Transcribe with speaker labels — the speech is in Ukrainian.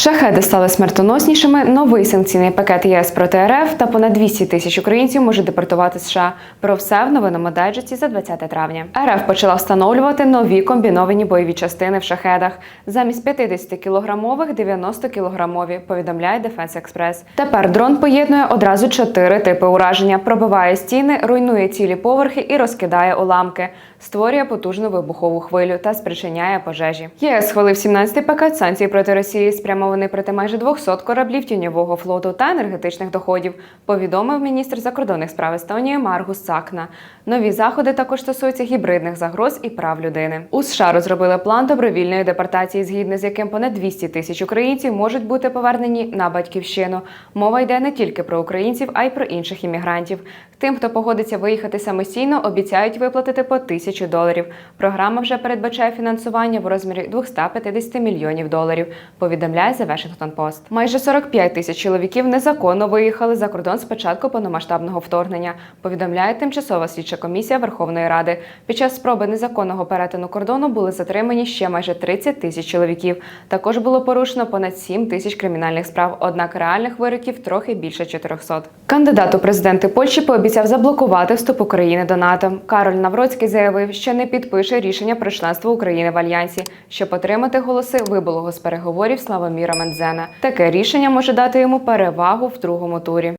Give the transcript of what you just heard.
Speaker 1: Шахеди стали смертоноснішими. Новий санкційний пакет ЄС проти РФ та понад 200 тисяч українців може депортувати США. Про все в новинному дайджесті за 20 травня. РФ почала встановлювати нові комбіновані бойові частини в шахедах замість 50 кілограмових 90 кілограмові. Повідомляє Defense Express. Тепер дрон поєднує одразу чотири типи ураження: пробиває стіни, руйнує цілі поверхи і розкидає уламки. Створює потужну вибухову хвилю та спричиняє пожежі. ЄС схвалив 17-й пакет санкцій проти Росії, спрямований проти майже 200 кораблів тіньового флоту та енергетичних доходів. Повідомив міністр закордонних справ Естонії Маргус Сакна. Нові заходи також стосуються гібридних загроз і прав людини. У США розробили план добровільної депортації, згідно з яким понад 200 тисяч українців можуть бути повернені на батьківщину. Мова йде не тільки про українців, а й про інших іммігрантів. Тим, хто погодиться виїхати самостійно, обіцяють виплатити по тисячу доларів. Програма вже передбачає фінансування в розмірі 250 мільйонів доларів. Повідомляє The Washington Post. Майже 45 тисяч чоловіків незаконно виїхали за кордон з початку повномасштабного вторгнення. Повідомляє тимчасова слідча комісія Верховної Ради. Під час спроби незаконного перетину кордону були затримані ще майже 30 тисяч чоловіків. Також було порушено понад 7 тисяч кримінальних справ. Однак реальних вироків трохи більше 400. Кандидат у президенти Польщі пообіцяв заблокувати вступ України до НАТО. Кароль Навроцький заявив, що не підпише рішення про членство України в альянсі, щоб отримати голоси вибулого з переговорів Славоміра Мензена. Таке рішення може дати йому перевагу в другому турі.